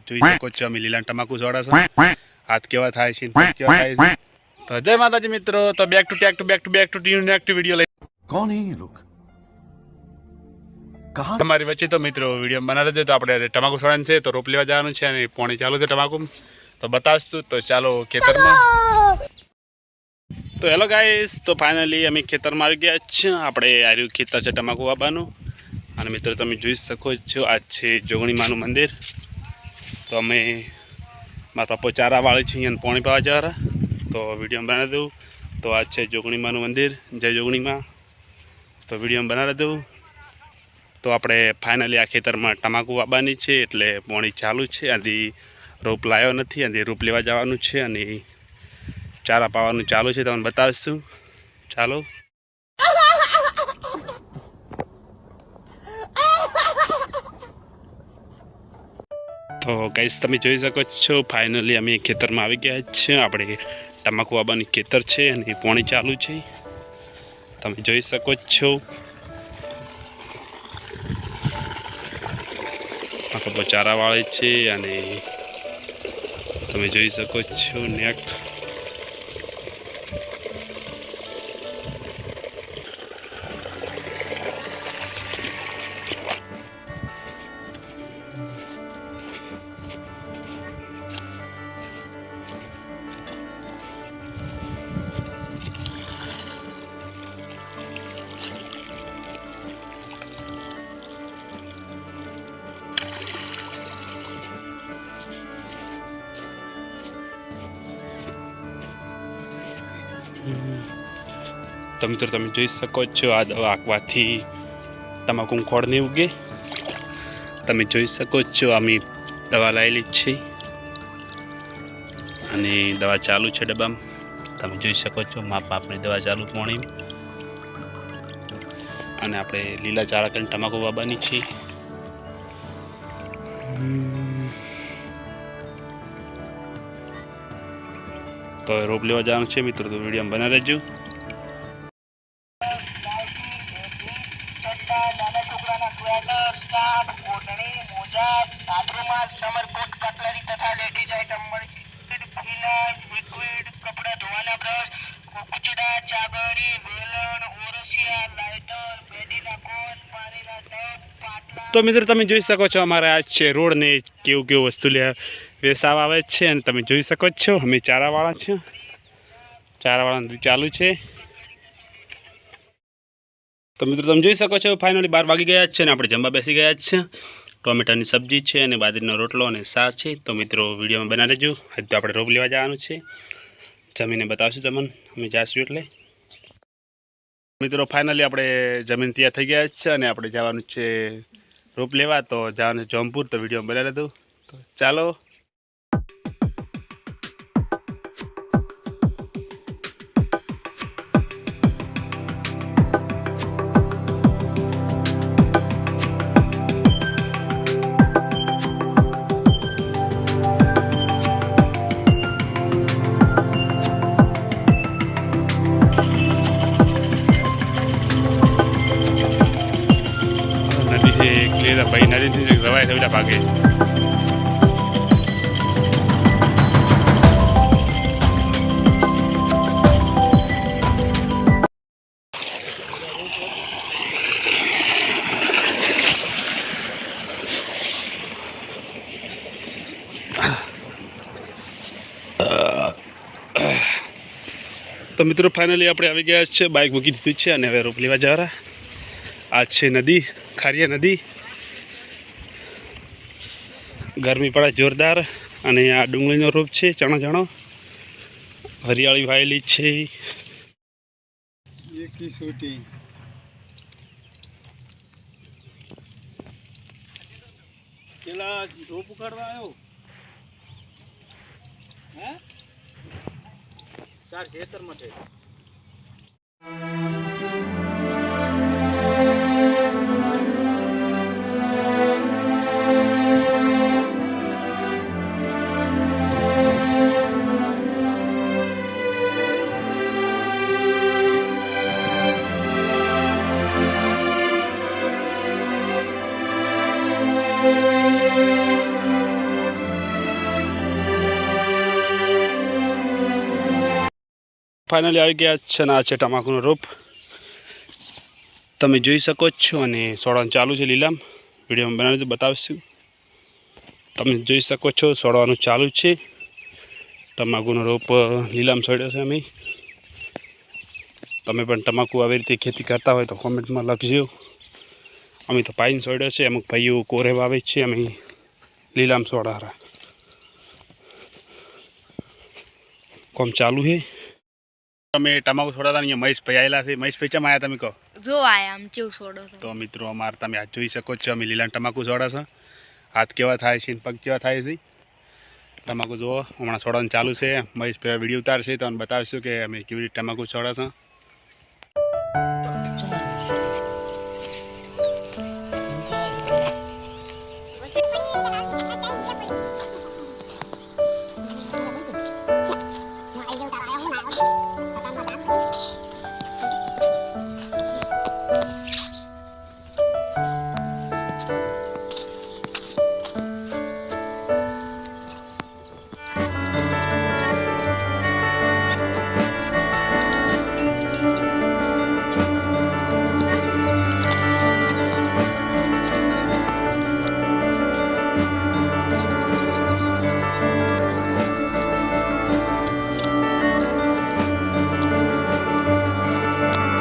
જોઈ શકો છો અમે લીલા તમાકુ જોડા છે હાથ કેવા થાય છે કેવા થાય છે. તો જય માતાજી મિત્રો તો back to take to back to back to team next video લઈ. કોણ હે લોક? તમારી વચ્ચે તો મિત્રો વિડિયો બનાવી દેજો તો આપણે તમાકુ છોડવાનું છે તો રોપ લેવા જવાનું છે અને પોણી ચાલુ છે તમાકુ. તો બતાવશું તો ચાલો ખેતરમાં. તો હેલો ગાઈસ તો ફાઇનલી અમે ખેતરમાં આવી ગયા છીએ આપણે આર્યું ખેતર છે તમાકુ વાવવાનું. અને મિત્રો તમે જોઈ શકો છો આ છે જોગણીમાનું મંદિર. તો અમે મારા પપ્પો ચારા વાળી છીએ અને પોણી પાવા જવા તો વીડિયો બનાવી દઉં. તો આ છે જોગણીમાનું મંદિર. જય જોગણીમાં. તો વીડિયો બનાવી દઉં. તો આપણે ફાઇનલી આ ખેતરમાં તમાકુ વાવવાની છે એટલે પોણી ચાલુ છે. આથી રોપ લાવ્યો નથી. આથી રોપ લેવા જવાનું છે અને ચારા પાવાનું ચાલુ છે. તમને બતાવીશું. ચાલો. તો કઈશ તમે જોઈ શકો છો ફાઇનલી અમે ખેતરમાં આવી ગયા છીએ. આપણે તમાકુ આબાની ખેતર છે અને પોણી ચાલુ છે. તમે જોઈ શકો છો. આખો ચારા વાળે છે અને તમે જોઈ શકો છો નેક તો મિત્રો તમે જોઈ શકો છો આ દવા આંકવાથી તમાકુ ખોળ નહીં ઉગે. તમે જોઈ શકો છો અમે દવા લાવેલી જ છે. અને દવા ચાલુ છે ડબ્બામાં. તમે જોઈ શકો છો માપ આપણી દવા ચાલુ પોણી. અને આપણે લીલા ચારા કરીને તમાકુ વાવવાની છે. તો રોપ લેવા જવાનું છે મિત્રો, તો વીડિયો બના રહેજો. સમરકોટ કટલરી તથા લેડીઝ આઇટમ મળશે ફિનાઇલ લિક્વિડ, કપડાં ધોવાના બ્રશ કુચડા ચાબરી વેલણ, ઓરસિયા, લાઇટર, બેડીના કોન પાણીના ટબ તો મિત્રો, તમે જોઈ શકો છો અમારે આ છે રોડ ને કેવું કેવું વસ્તુ લે વેસાવ આવે છે અને તમે જોઈ શકો છો, અમે ચારાવાળા છીએ. ચારાવાળા ચાલુ છે. તો મિત્રો, તમે જોઈ શકો છો ફાઇનલી બાર વાગી ગયા છે અને આપણે જમવા બેસી ગયા છે. ટોમેટાની સબ્જી છે અને બાજરીનો રોટલો અને શાક છે. તો મિત્રો, વિડીયોમાં બના લેજો હજી તો આપણે રોપ લેવા જવાનું છે. જમીને બતાવશું તમને. અમે જાશું એટલે. મિત્રો ફાઇનલી આપણે જમીન તૈયાર થઈ ગયા છે અને આપણે જવાનું છે રોપ લેવા. તો જવાનું જોમપુર તો વીડિયો બનાવી લીધું તો ચાલો. રવાય ભાગે. તો મિત્રો ફાઇનલી આપણે આવી ગયા છે. બાઇક મૂકી દીધી છે અને હવે રોપ લેવા જવાના. આ છે નદી, ખારિયા નદી. ગરમી પડે જોરદાર અને આ ડુંગળીનો રોપ છે, ચણા ચણો. હરિયાળી વાયેલી છે. પેલા રોપ ઉખાડવા આવ્યો. હે? ચાર ખેતર માટે ફાઇનલી આવી ગયા છે ને આ છે ટમાકુનો રોપ. તમે જોઈ શકો છો અને સોડવાનું ચાલુ છે લીલામ. વિડીયોમાં બનાવીને બતાવીશું. તમે જોઈ શકો છો સોડવાનું ચાલુ છે. ટમાકુનો રોપ લીલામ સોડ્યો છે અમે. તમે પણ ટમાકુ આવી રીતે ખેતી કરતા હોય તો કોમેન્ટમાં લખજો. અમે તો પાઇન સોડ્યો છે અમુક ભાઈઓ કોરે વાવે છે અમે લીલામ સોડારા. કોમ ચાલુ છે તમે સોડા હતા અહીંયા મહેશભાઈ આવેલા છે. મહેશભાઈ ચમ આવ્યા તમે કહો? જો આયા આમ ચેવું સોડો તો મિત્રો અમારે તમે હાથ જોઈ શકો છો અમે લીલા તમાકુ સોડા છે. હાથ કેવા થાય છે પગ કેવા થાય છે? તમાકુ જુઓ હમણાં સોડાનું ચાલુ છે. મહેશભાઈ વીડિયો ઉતારશે તો અમે બતાવીશું કે અમે કેવી રીતે તમાકુ સોડા છે.